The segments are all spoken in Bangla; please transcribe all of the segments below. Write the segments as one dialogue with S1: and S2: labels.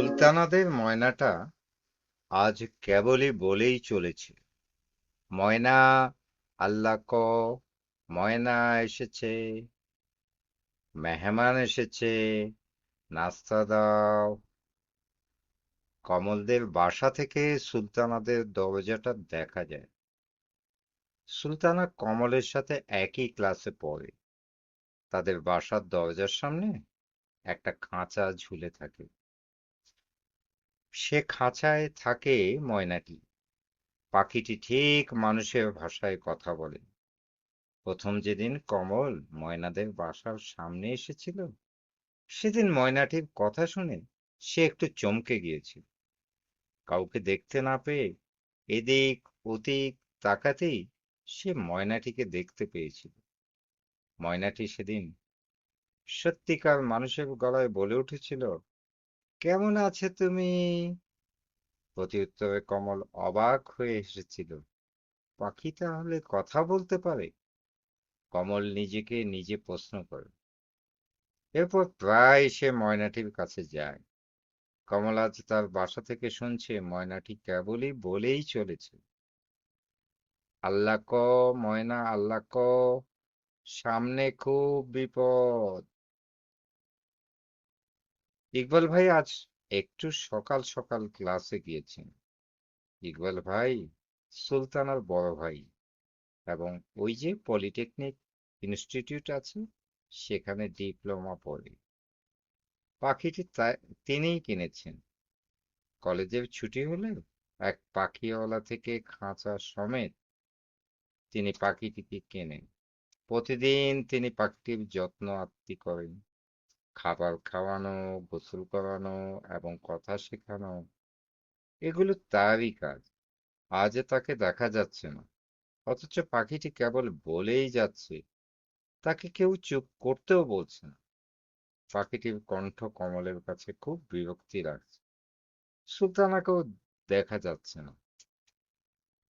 S1: সুলতানাদের ময়নাটা আজ কেবলই বলেই চলেছে। ময়না, আল্লাহ ক, ময়না এসেছে, মেহমান এসেছে, নাস্তা দাও। কমলদের বাসা থেকে সুলতানাদের দরজাটা দেখা যায়। সুলতানা কমলের সাথে একই ক্লাসে পড়ে। তাদের বাসার দরজার সামনে একটা খাঁচা ঝুলে থাকে। সে খাঁচায় থাকে ময়নাটি পাখিটি ঠিক মানুষের ভাষায় কথা বলে। প্রথম যেদিন কমল ময়নাদের বাসার সামনে এসেছিল, সেদিন ময়নাটির কথা শুনে সে একটু চমকে গিয়েছিল। কাউকে দেখতে না পেয়ে এদিক ওদিক তাকাতেই সে ময়নাটিকে দেখতে পেয়েছিল। ময়নাটি সেদিন সত্যিকার মানুষের গলায় বলে উঠেছিল কেমন আছে তুমি? প্রত্যুত্তরে কমল অবাক হয়ে এসেছিল। পাখি তাহলে কথা বলতে পারে? কমল নিজেকে নিজে প্রশ্ন করে। এরপর প্রায় সে ময়নাটির কাছে যায়। কমল আজ তার বাসা থেকে শুনছে ময়নাটি কেবলই বলেই চলেছে। আল্লাহ ক ময়না আল্লাহ ক, সামনে খুব বিপদ। ইকবাল ভাই আজ একটু সকাল সকাল ক্লাসে গিয়েছেন। ইকবাল ভাই সুলতানার বড় ভাই এবং ওই যে পলিটেকনিক ইনস্টিটিউট আছে, সেখানে ডিপ্লোমা পড়ে। পাখিটি তিনিই কিনেছেন। কলেজের ছুটি হলে এক পাখিওয়ালা থেকে খাঁচা সমেত তিনি পাখিটিকে কেনেন। প্রতিদিন তিনি পাখিটির যত্ন আত্মি করেন। খাবার খাওয়ানো, গোসল করানো এবং কথা শেখানো, এগুলো তারই কাজ। আজ তাকে দেখা যাচ্ছে না। অথচ পাখিটি কেবল বলেই যাচ্ছে, তাকে কেউ চুপ করতেও বলছে না। পাখিটির কণ্ঠ কমলের কাছে খুব বিরক্তি লাগছে। সুলতানাকেও দেখা যাচ্ছে না।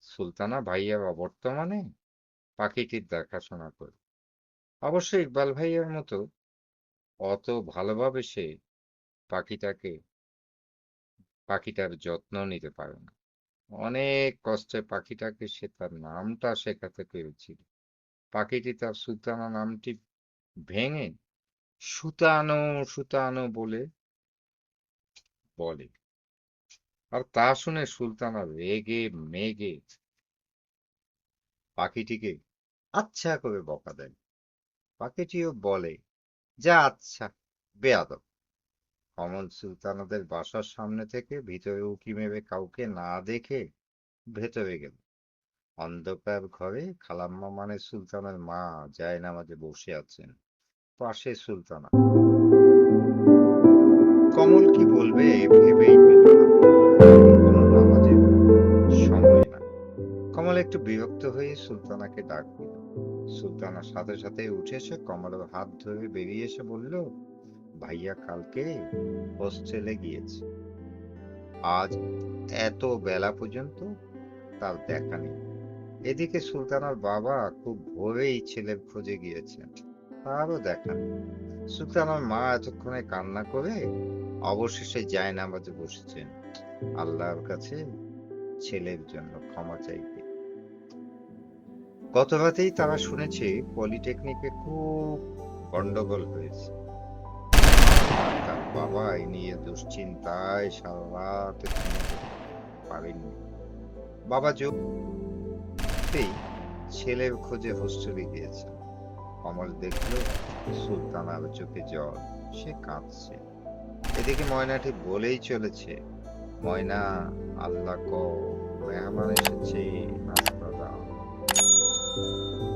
S1: সুলতানা ভাইয়ার অবর্তমানে পাখিটির দেখাশোনা করে। অবশ্য ইকবাল ভাইয়ার মতো অত ভালোভাবে সে পাখিটাকে, পাখিটার যত্ন নিতে পারে না। অনেক কষ্টে পাখিটাকে সে তার নামটা শেখাতে পেরেছিল। পাখিটি তার সুলতানা নামটি ভেঙে সুতানো সুতানো বলে বলে। আর তা শুনে সুলতানা রেগে মেগে পাখিটিকে আচ্ছা করে বকা দেয়। পাখিটিও বলে যা আচ্ছা বেয়াদব। অমল সুলতানাদের বাসার সামনে থেকে ভিতরে উঁকি মেরে কাউকে না দেখে ভেতরে গেল। অন্ধকার ঘরে খালাম্মা মানে সুলতানের মা যায় নামাজে বসে আছেন পাশে সুলতানা। বিরক্ত হয়ে সুলতানাকে ডাক দিল সুলতানার সাথে সাথে উঠে এসে কমলের হাত ধরে বেরিয়ে এসে বলল, ভাইয়া, কালকে হোস্টেলে গিয়েছে। আজ এত বেলা পর্যন্ত তার দেখা নেই। এদিকে সুলতানার বাবা খুব ভোরেই ছেলের খোঁজে গিয়েছেন, তারও দেখা নেই। সুলতানার মা এতক্ষণে কান্না করে অবশেষে যায় নামাজে বসেছেন। আল্লাহর কাছে ছেলের জন্য ক্ষমা চাইতে গত রাতেই তারা শুনেছে পলিটেকনিকে খুব গন্ডগোল হয়েছে। তার বাবা এই নিয়ে দুশ্চিন্তায় সারা রাত পারেননি বাবা যোগতেই ছেলের খোঁজে হোস্টেলে গিয়েছে কমল দেখল সুলতানার চোখে জল, সে কাঁদছে। এদিকে ময়নাটি বলেই চলেছে, ময়না, আল্লাহ কো মেহমান এসেছে うん。